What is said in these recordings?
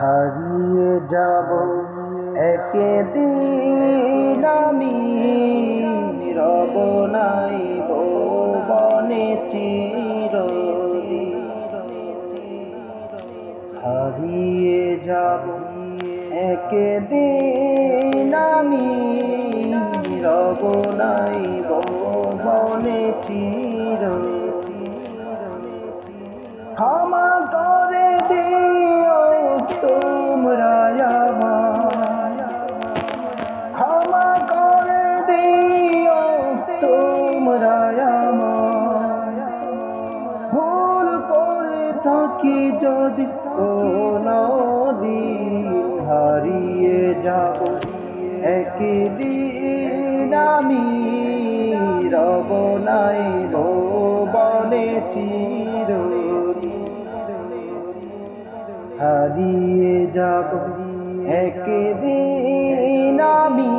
হারিয়ে যাব। একদিন আমি রব নাই বনে চির হারিয়ে যাব। একদিন আমি রব নাই বনে চির ভুল করে থাকি যদি দিন হারিয়ে যাব একদিন আমি রব নাই বনে চির। হারিয়ে যাব। একদিন আমি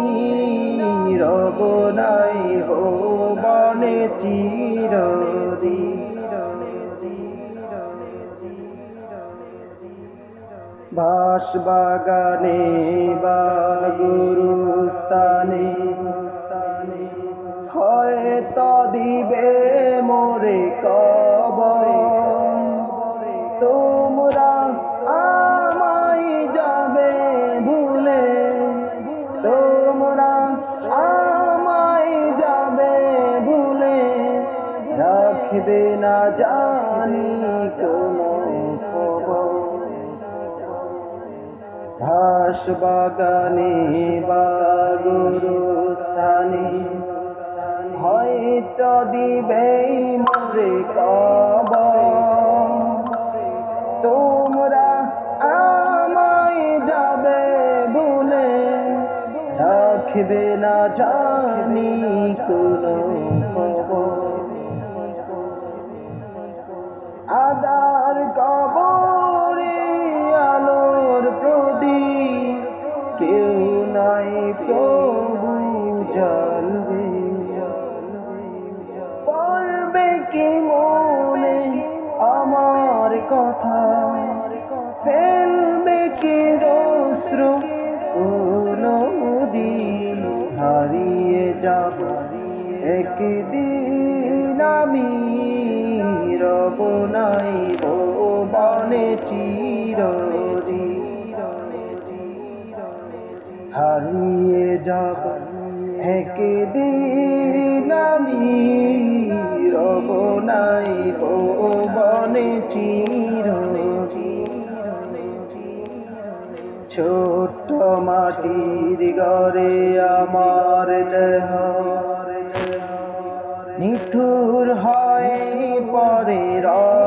রব নাই বনে চির বাস বাগানে বা হয় তদিবে দিবে মোরে কব রাখবে না জানি কোনো ঘাস বাগানে বা গুরুস্থানে, হয়তো দিবে মরে কব তোমরা আমায় যাবে বলে রাখবে না জানি কোনো কথা। ফেলবে কি রস্র দিন হারিয়ে যাব। একদিন আমি রব নাই বনে চির হারিয়ে যাব। একদিন আমি রব নাই বনে চির ছোট মাটির ঘরে আমার দেহ নিথুর হয় পরে রব